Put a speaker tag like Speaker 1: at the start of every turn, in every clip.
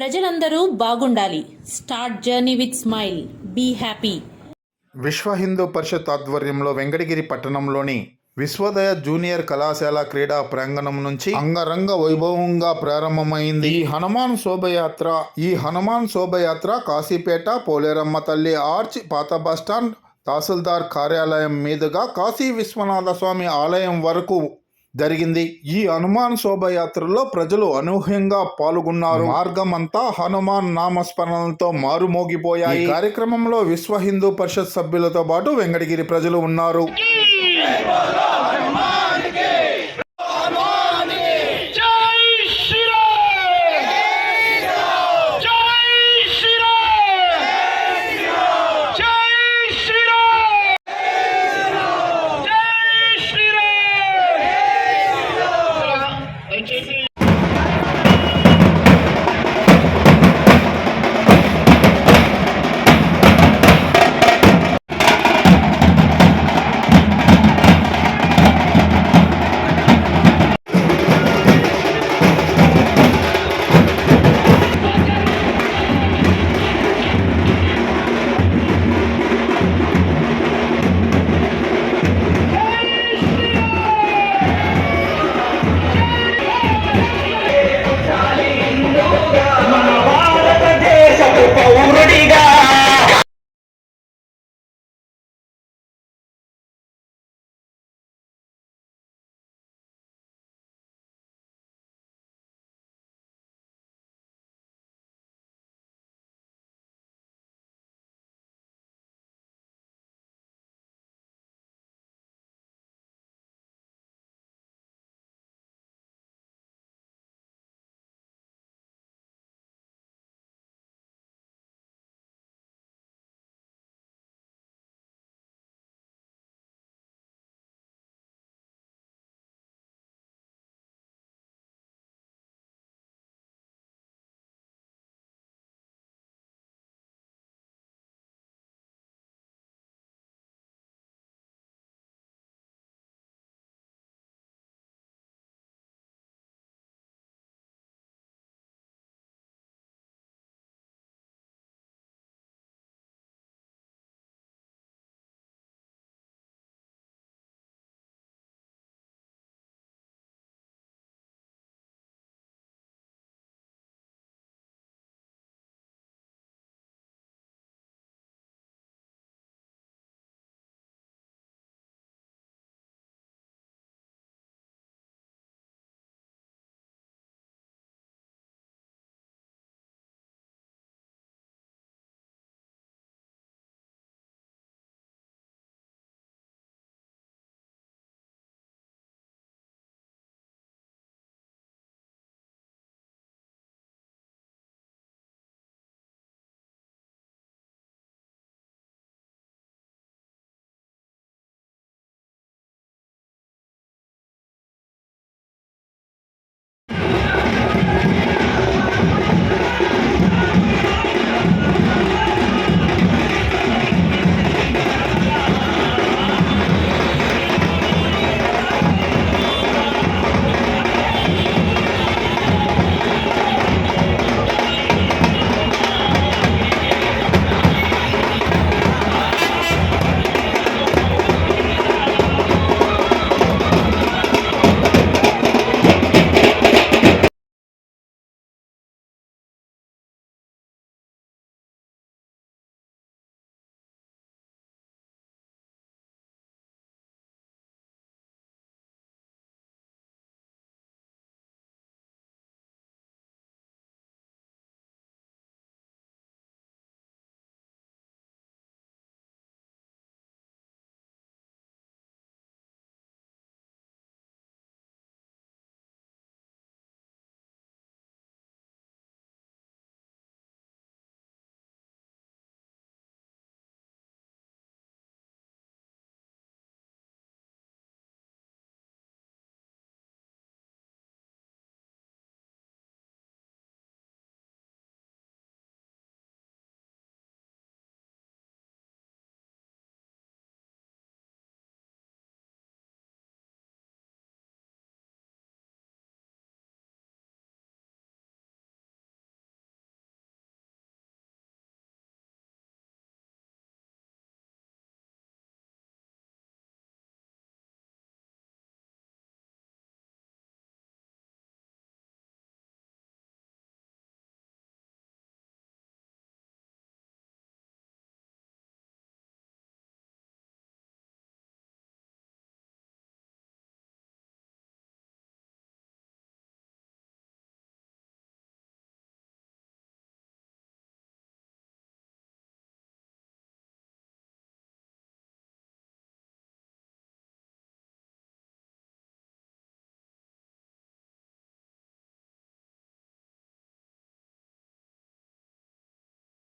Speaker 1: ప్రజలందరూ బాగుండాలి. Start journey with smile. Be happy.
Speaker 2: Vishwa Hindu Parishad ఆధ్వర్యంలో వెంకటగిరి పట్టణంలోని విశ్వోదయ జూనియర్ కళాశాల క్రీడా ప్రాంగణం నుంచి అంగరంగ వైభవంగా ప్రారంభమైంది. ఈ హనుమాన్ శోభయాత్ర ఈ హనుమాన్ శోభయాత్ర కాశీపేట పోలేరమ్మ తల్లి ఆర్చ్ పాత బస్టాండ్ తహసీల్దార్ కార్యాలయం మీదుగా కాశీ విశ్వనాథ స్వామి ఆలయం వరకు జరిగింది. ఈ హనుమాన్ శోభయాత్రలో ప్రజలు అనూహ్యంగా పాల్గొన్నారు. మార్గం అంతా హనుమాన్ నామస్మరణలతో మారుమోగిపోయాయి. కార్యక్రమంలో విశ్వ హిందూ పరిషత్ సభ్యులతో పాటు వెంకటగిరి ప్రజలు ఉన్నారు.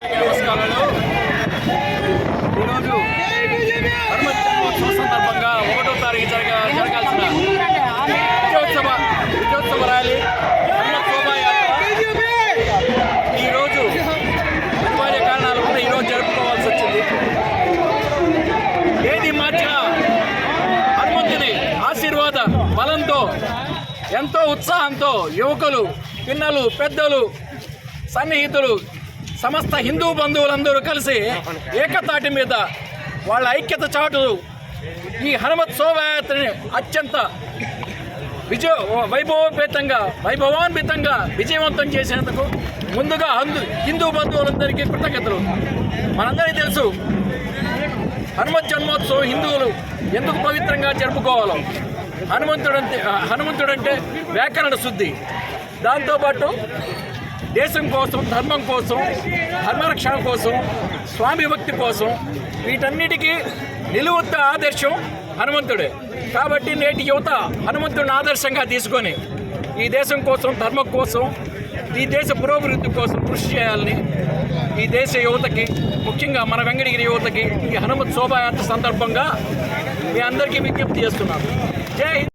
Speaker 3: నమస్కారాలు. ఈరోజు హనుమత్ జన్మోత్సవ సందర్భంగా ఒకటో తారీఖు జరగ జరగాల్సిన విజయోత్సవ విజయోత్సవ ర్యాలీ ఈరోజు అనివార్య కారణాల వల్ల ఈరోజు జరుపుకోవాల్సి వచ్చింది. ఏది మార్చినా హనుమంతుని ఆశీర్వాద బలంతో ఎంతో ఉత్సాహంతో యువకులు పిన్నలు పెద్దలు సన్నిహితులు సమస్త హిందూ బంధువులందరూ కలిసి ఏకతాటి మీద వాళ్ళ ఐక్యత చాటు ఈ హనుమత్ శోభాయాత్రని అత్యంత విజయ వైభవోపేతంగా వైభవాన్వితంగా విజయవంతం చేసేందుకు ముందుగా హందు హిందూ బంధువులందరికీ కృతజ్ఞతలు. మనందరికీ తెలుసు హనుమత్ జన్మోత్సవం హిందువులు ఎందుకు పవిత్రంగా జరుపుకోవాలో. హనుమంతుడంటే హనుమంతుడంటే వ్యాకరణ శుద్ధి. దాంతోపాటు దేశం కోసం ధర్మం కోసం ధర్మరక్షణ కోసం స్వామి భక్తి కోసం వీటన్నిటికీ నిలువెత్త ఆదర్శం హనుమంతుడే. కాబట్టి నేటి యువత హనుమంతుడిని ఆదర్శంగా తీసుకొని ఈ దేశం కోసం ధర్మం కోసం ఈ దేశ పురోభివృద్ధి కోసం కృషి చేయాలని ఈ దేశ యువతకి ముఖ్యంగా మన వెంకటగిరి యువతకి ఈ హనుమత్ శోభాయాత్ర సందర్భంగా మీ అందరికీ విజ్ఞప్తి చేస్తున్నాను. జై